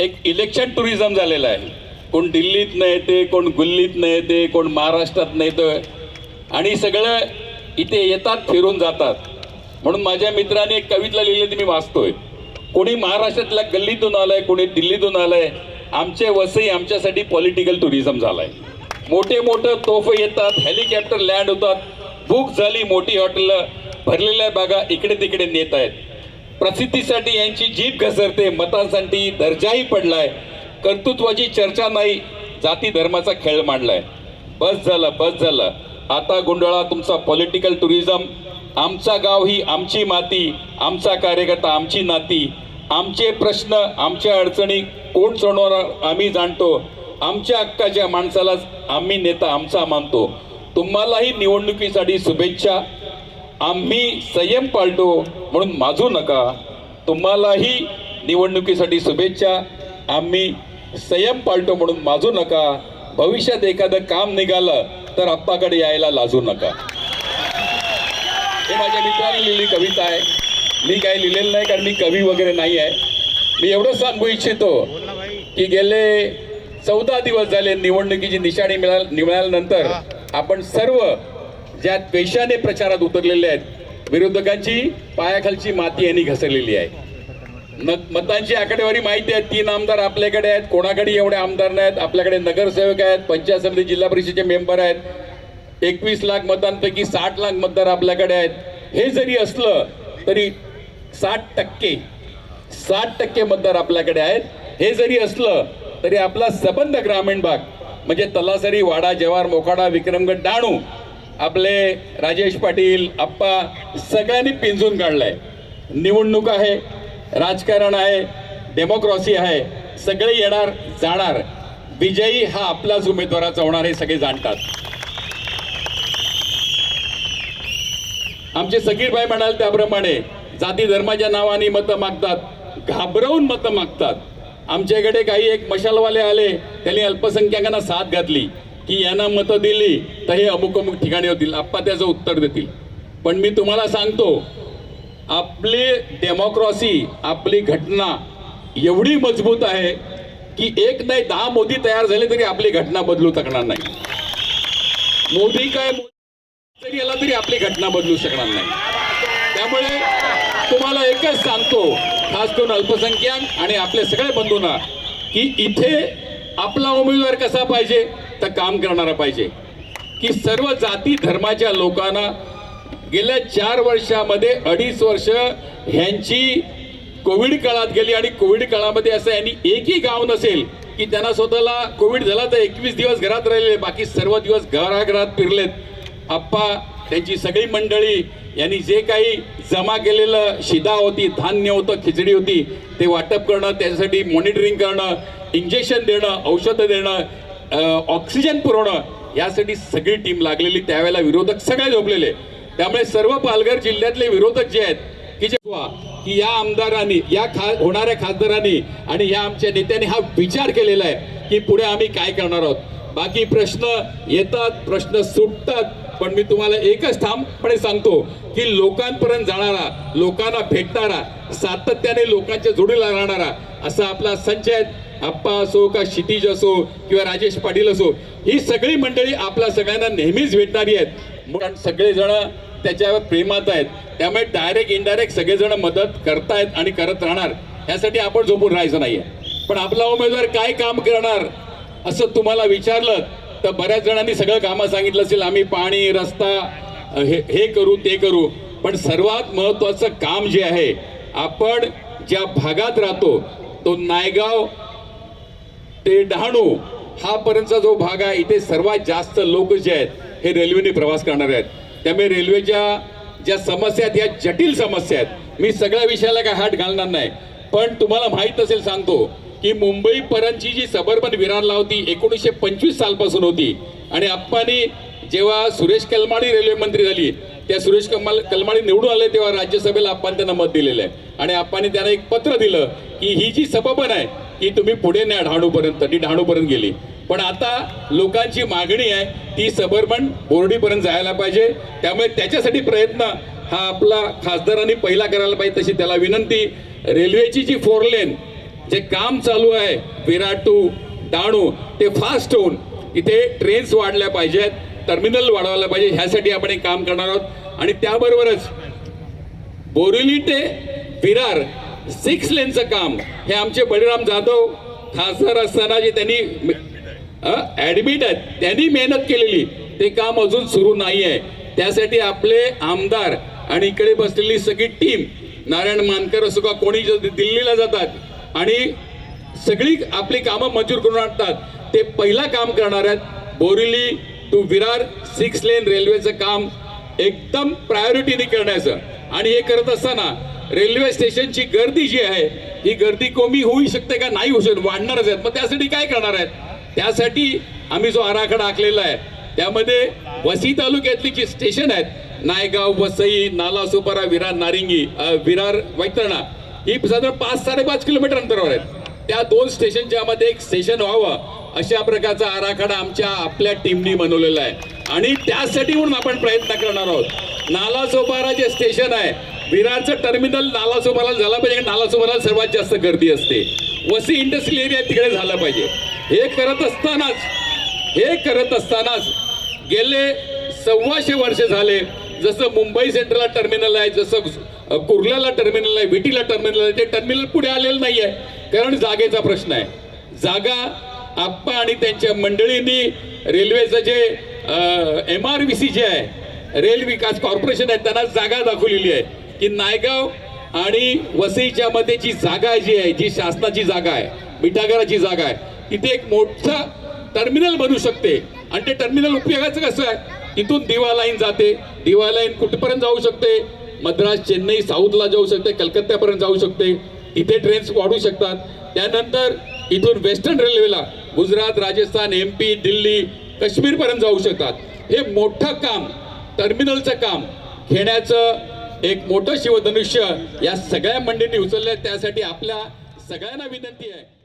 एक election tourism झालेलं आहे. कोण दिल्लीत न येते कोण गुल्लीत न येते कोण महाराष्ट्रात न येतं आणि सगळं इथे येतात फिरून जातात. म्हणून माझ्या मित्राने एक कविता लिहिली ती मी वाचतोय. कोणी महाराष्ट्रातल्या गल्लीतून आलंय कोणी दिल्लीतून आलंय आमचे वसई आमच्यासाठी पॉलिटिकल टुरिझम झालाय. मोठे मोठे तोफ येतात हेलिकॉप्टर लँड होतात. बुक झाली मोठी हॉटेल भरलेल्या बागा इकडे तिकडे नेत आहेत. प्रसिद्धीसाठी यांची जीभ घसरते मतांसाठी दर्जाही पडलाय. कर्तृत्वाची चर्चा नाही जाती धर्माचा खेळ मांडलाय. बस झालं बस झालं. आता गुंडाळा तुमचा पॉलिटिकल टुरिझम आमचा गाव ही आमची माती आमचा कार्यकर्ता आमची नाती. आमचे प्रश्न आमच्या अडचणी कोण सोडवणार आम्ही जाणतो. आमच्या हक्काच्या माणसाला आम्ही नेता आमचा मानतो. तुम्हालाही निवडणुकीसाठी शुभेच्छा. आम्ही संयम पाळतो म्हणून माजू नका. तुम्हालाही निवडणुकीसाठी शुभेच्छा. आम्ही संयम पाळतो म्हणून माजू नका. भविष्यात एखादं काम निघालं तर आप्पाकडे यायला लाजू नका. हे माझ्या मित्राने लिहिली कविता आहे. मी काही लिहिलेलं नाही कारण मी कवी वगैरे नाही आहे. मी एवढं सांगू इच्छितो की गेले चौदा दिवस झाले निवडणुकीची निशाणी मिळाल मिळाल्यानंतर आपण सर्व ज्या द्वेषाने प्रचारात उतरलेले आहेत विरोधकांची पायाखालची माती यांनी घसरलेली आहे. मतांची आकडेवारी माहिती आहे तीन आमदार आपल्याकडे आहेत कोणाकडे एवढे आमदार नाहीत आपल्याकडे नगरसेवक आहेत पंचायत समिती जिल्हा परिषदेचे मेंबर आहेत. एकवीस लाख मतांपैकी साठ लाख मतदार आपल्याकडे आहेत. हे जरी असलं तरी साठ टक्के साठ टक्के मतदार आपल्याकडे आहेत. हे जरी असलं तरी आपला सबंध ग्रामीण भाग म्हणजे तलासरी वाडा जवार मोखाडा विक्रमगड डाणू आपले राजेश पाटील आप्पा सगळ्यांनी पिंजून काढलंय. निवडणूक आहे राजकारण आहे डेमोक्रॉसी आहे सगळे येणार जाणार. विजयी हा आपलाच उमेदवाराचा होणार हे सगळे जाणतात. आमचे सगीरबाई म्हणाल त्याप्रमाणे जाती धर्माच्या नावाने मतं मागतात घाबरवून मतं मागतात. आमच्याकडे काही एक मशालवाले आले त्यांनी अल्पसंख्याकांना साथ घातली. की यांना मतं दिली तर हे अमुक अमुक ठिकाणी होतील. आप्पा त्याचं उत्तर देतील. पण मी तुम्हाला सांगतो आपली डेमोक्रॉसी आपली घटना एवढी मजबूत आहे की एक नाही दहा मोदी तयार झाले तरी आपली घटना बदलू शकणार नाही. मोदी काय तरी जरी आला तरी आपली घटना बदलू शकणार नाही. त्यामुळे तुम्हाला एकच सांगतो खास करून अल्पसंख्याक आणि आपले सगळे बंधूंना की इथे आपला उमेदवार कसा पाहिजे? तर काम करणारा पाहिजे. की सर्व जाती धर्माच्या लोकांना गेल्या चार वर्षामध्ये अडीच वर्ष ह्यांची कोविड काळात गेली आणि कोविड काळामध्ये असं यांनी एकही गाव नसेल की त्यांना स्वतःला कोविड झाला तर एकवीस दिवस घरात राहिले बाकी सर्व दिवस घराघरात फिरलेत. आप्पा त्यांची सगळी मंडळी यांनी जे काही जमा केलेलं शिदा होती धान्य होतं खिचडी होती ते वाटप करणं त्याच्यासाठी मॉनिटरिंग करणं इंजेक्शन देणं औषधं देणं ऑक्सिजन पुरवणं यासाठी सगळी टीम लागलेली. त्यावेळेला विरोधक सगळे झोपलेले. त्यामुळे सर्व पालघर जिल्ह्यातले विरोधक जे आहेत की जे की या आमदारांनी या खा होणाऱ्या खासदारांनी आणि या आमच्या नेत्यांनी हा विचार केलेला आहे की पुढे आम्ही काय करणार आहोत. बाकी प्रश्न येतात प्रश्न सुटतात पण मी तुम्हाला एकच ठामपणे सांगतो की लोकांपर्यंत जाणारा लोकांना भेटणारा सातत्याने लोकांच्या जोडीला राहणारा असा आपला संच आहे. आप्पा असो का क्षितिज असो किंवा राजेश पाटील असो ही सगळी मंडळी आपल्या सगळ्यांना नेहमीच भेटणारी आहेत. कारण सगळेजण त्याच्यावर प्रेमात आहेत. त्यामुळे डायरेक्ट इनडायरेक्ट सगळेजण मदत करतायत आणि करत राहणार. यासाठी आपण झोपून राहायचं नाहीये. पण आपला उमेदवार काय काम करणार असं तुम्हाला विचारलं तर बऱ्याच जणांनी सगळं कामं सांगितलं असेल आम्ही पाणी रस्ता हे हे करू ते करू. पण सर्वात महत्वाचं काम जे आहे आपण ज्या भागात राहतो तो नायगाव ते डहाणू हा पर्यंतचा जो भाग आहे इथे सर्वात जास्त लोक जे आहेत हे रेल्वेने प्रवास करणारे आहेत. त्यामुळे रेल्वेच्या ज्या समस्या आहेत या जटिल समस्या आहेत. मी सगळ्या विषयाला काय हात घालणार नाही. पण तुम्हाला माहीत असेल सांगतो की मुंबईपर्यंतची जी सबर्बन विरारला होती एकोणीसशे पंचवीस सालपासून होती. आणि आप्पानी जेव्हा सुरेश कलमाडी रेल्वे मंत्री झाली त्या सुरेश कमाल कलमाडी निवडून आले तेव्हा राज्यसभेला आपण त्यांना मत दिलेलं आहे. आणि आप्पानी त्यांना एक पत्र दिलं की ही जी सबबन आहे ही तुम्ही पुढे न्या डहाणूपर्यंत ती डहाणूपर्यंत गेली. पण आता लोकांची मागणी आहे ती सबर्बन बोर्डीपर्यंत जायला पाहिजे. त्यामुळे त्याच्यासाठी प्रयत्न हा आपला खासदारांनी पहिला करायला पाहिजे तशी त्याला विनंती. रेल्वेची जी फोर लेन जे काम चालू आहे विराट टू डाणू ते फास्ट होऊन इथे ट्रेन्स वाढल्या पाहिजेत टर्मिनल वाढवायला पाहिजे ह्यासाठी आपण एक काम करणार आहोत. आणि त्याबरोबरच बोरिवली ते विरार सिक्स लेनचं काम. हे आमचे बळीराम जाधव खासदार असताना जे त्यांनी ऍडमिट आहेत त्यांनी मेहनत केलेली. ते काम अजून सुरू नाही आहे. त्यासाठी आपले आमदार आणि इकडे बसलेली सगळी टीम नारायण मानकर असो का कोणी दिल्लीला जातात आणि सगळी आपली कामं मंजूर करून आणतात ते पहिला काम करणार आहेत Borivali to Virar six lane रेल्वेचं काम. एकदम प्रायोरिटीने करण्याचं. आणि हे करत असताना रेल्वे स्टेशनची गर्दी जी आहे ही गर्दी कमी होऊ शकते का नाही होऊ शकत वाढणारच आहेत. मग त्यासाठी काय करणार आहेत? त्यासाठी आम्ही जो आराखडा आखलेला आहे त्यामध्ये वसी तालुक्यातली जी स्टेशन आहेत नायगाव वसई नालासोपारा विरार नारिंगी विरार वैतरणा ही साधारण पाच साडेपाच किलोमीटर अंतरावर आहेत. त्या दोन स्टेशनच्या मध्ये एक स्टेशन व्हावं अशा प्रकारचा आराखडा आमच्या आपल्या टीमनी बनवलेला आहे. आणि त्यासाठी म्हणून आपण प्रयत्न करणार आहोत. नालासोपारा जे स्टेशन आहे विरारचं टर्मिनल नालासोबाराला झालं पाहिजे. कारण सर्वात जास्त गर्दी असते. वसी इंडस्ट्रियल एरिया तिकडे झालं पाहिजे. हे करत असतानाच हे करत असतानाच गेले सव्वाशे वर्ष झाले. जसं मुंबई सेंट्रलला टर्मिनल आहे जसं कुर्ल्याला टर्मिनल आहे विटीला टर्मिनल आहे ते टर्मिनल पुढे आलेलं नाही आहे कारण जागेचा प्रश्न आहे. जागा आप्पा आणि त्यांच्या मंडळींनी रेल्वेचं जे एम आर व्ही सी जे आहे रेल विकास कॉर्पोरेशन आहे त्यांना जागा दाखवलेली आहे. की नायगाव आणि वसईच्या मध्ये जी जागा जी आहे जी शासनाची जागा आहे मिठागराची जागा आहे तिथे एक मोठं टर्मिनल बनू शकते. आणि ते टर्मिनल उपयोगाचं कसं आहे? तिथून दिवा लाईन जाते. दिवा लाईन कुठपर्यंत जाऊ शकते? मद्रास चेन्नई साऊथला जाऊ शकते कलकत्त्यापर्यंत जाऊ शकते. इथे ट्रेन्स वाढू शकतात. त्यानंतर इथून वेस्टर्न रेल्वेला गुजरात राजस्थान एम पी दिल्ली काश्मीरपर्यंत जाऊ शकतात. हे मोठं काम टर्मिनलचं काम घेण्याचं एक मोठं शिवधनुष्य या सगळ्या मंडळींनी उचललं त्यासाठी आपल्या सगळ्यांना विनंती आहे.